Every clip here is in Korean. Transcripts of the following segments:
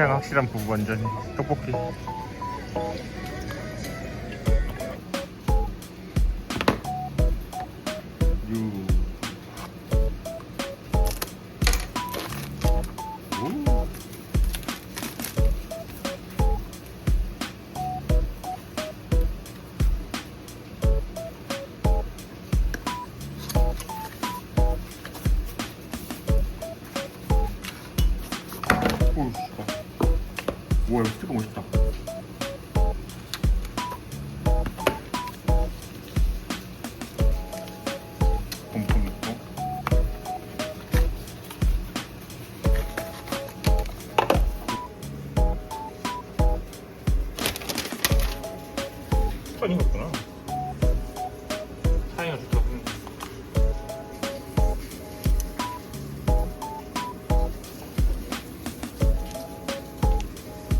취향 확실한 부부 완전히 떡볶이 와, 이거 스티커 멋있다.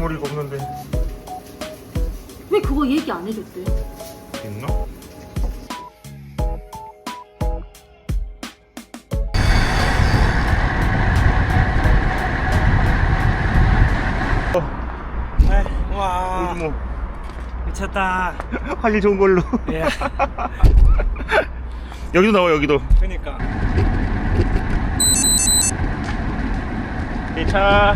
머리가 없는데. 왜 그거 얘기 안 해줬대? 있나? 네, 와. 요즘 뭐. 미쳤다. 할일 좋은 걸로. 예. 여기도 나와 여기도. 그니까. 기차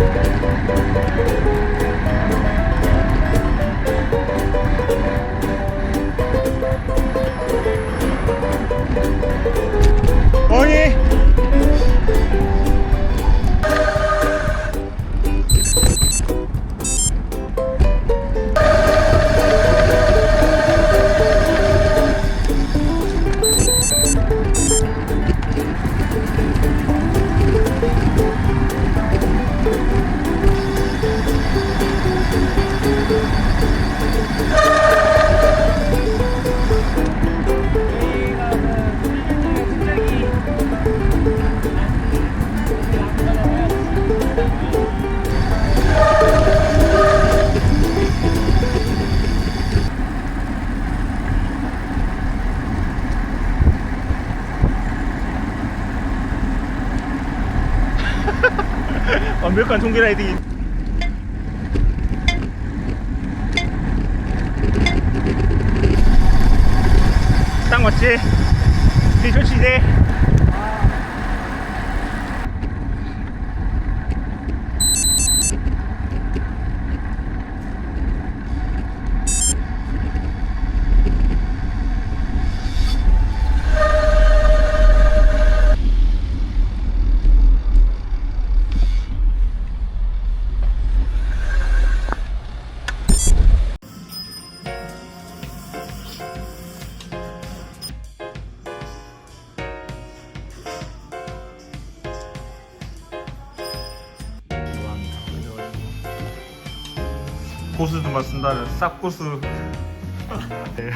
어 완벽한 총기 라이딩 딱 맞지? 좋지 고수들만 쓴다는 쌉고수. 네.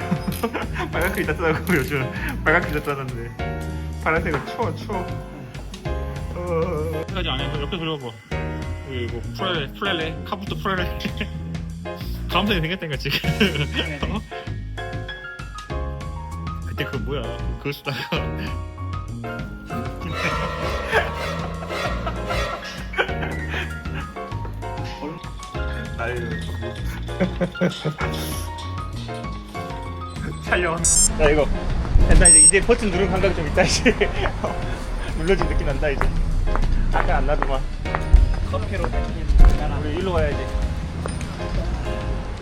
빨간 글자 쓰라고 요즘. 빨간 글자 썼는데. 파란색은 추워 추워. 어... 까지 안 해서 옆에 돌려봐. 뭐 프레레 프레레? 카부토 프레레 감성이 생겼다니까 지금. 어? 그때 그 뭐야? 그거 쓰다가 아유. 촬영. 야 이거 된다 이제 이제 버튼 누른 감각이 좀 있다 이제 눌러진 느낌 난다 이제. 아까 안 나더만. 커피로 우리 일로 가야지.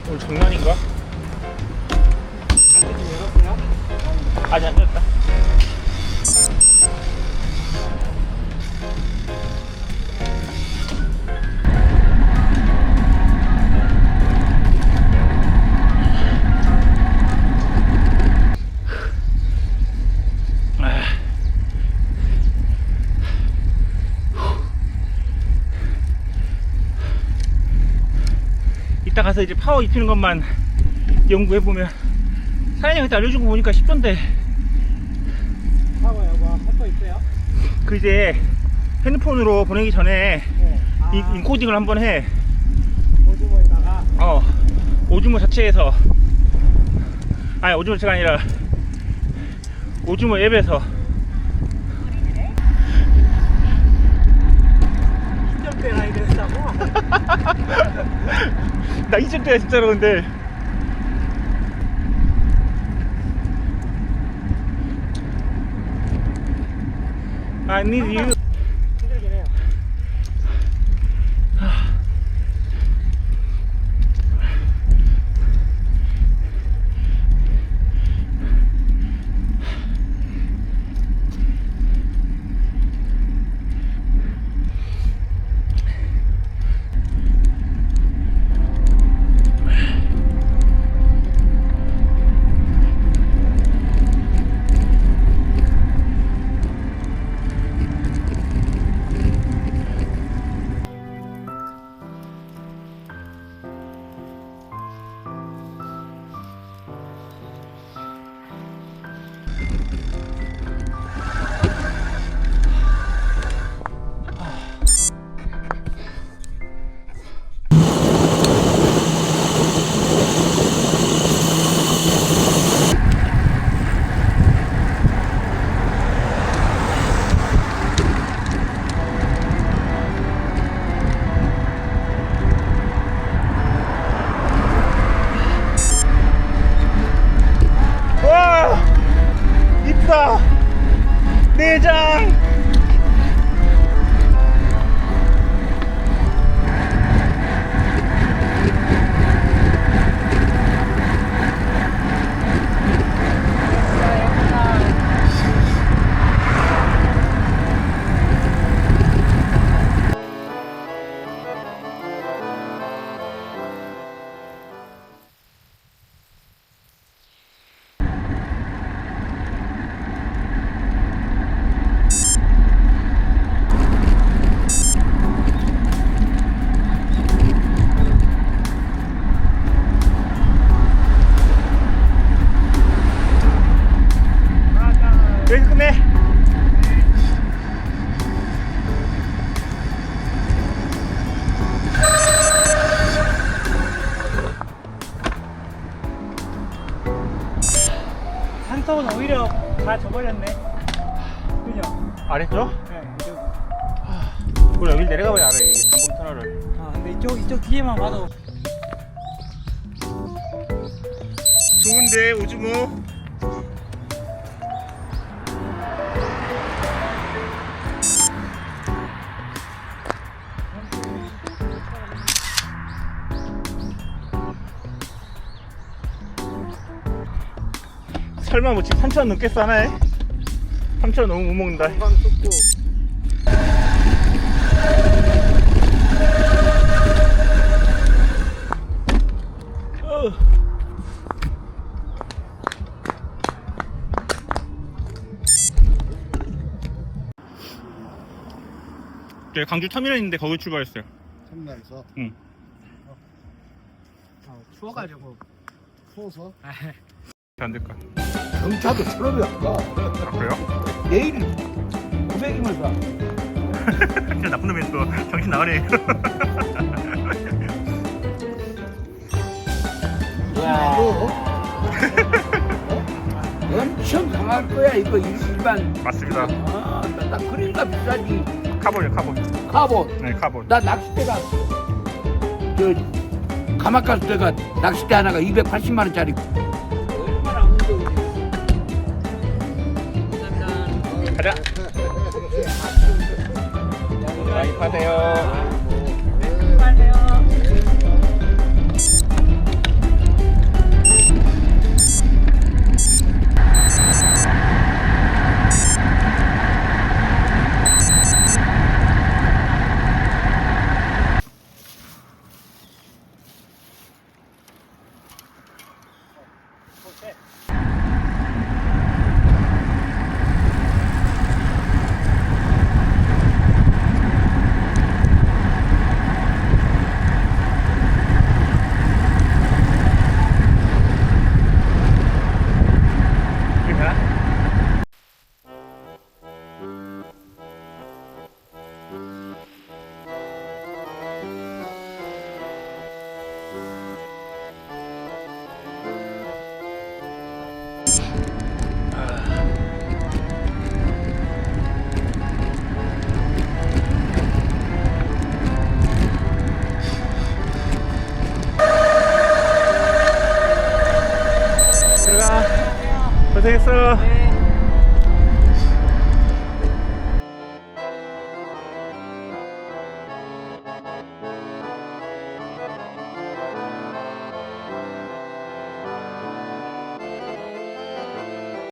오늘 장난인가? 안좀 열었어요? 아직 안 됐다. 이따 가서 이제 파워 입히는 것만 연구해 보면 사장님 그때 알려준 거 보니까 쉽던데 하고 여보 할거 있어요? 그 이제 핸드폰으로 보내기 전에 네. 아, 이 인코딩을 한번 해. 오징어에다가 어 오주모 자체에서 아니 오주모 자체가 아니라 오주모 앱에서 인정대 라이 됐다고? 나 잊을 때야 진짜로 근데 아니 you 내장 그죠? 아랬죠? 네. 여기. 그럼 여기 내려가봐야 알아 여기 단봉 터널을 아 근데 이쪽 이쪽 뒤에만 봐도 좋은데 오주모 설마 뭐 지금 3천 넘겠어 하나에? 3천 너무 못 먹는다 건강 어. 네, 강주 터미널 있는데 거기 출발했어요. 터미널에서 응. 어, 추워가지고 추워서 안 될까? 경차도 처럼이 없고 아, 그래요? 내일 900이면 사. 진짜 나쁜 놈이 또 정신 나가네. 와. 엄청 강할 거야 이거 일반. 맞습니다. 아, 나, 나 그러니까 비싸지. 카본이요, 카본. 카본. 네, 카본. 나 낚싯대가 저 가마가스 때가 낚싯대 하나가 280만 원짜리. 가자. 많이 파세요. Okay. 고생했어. 네.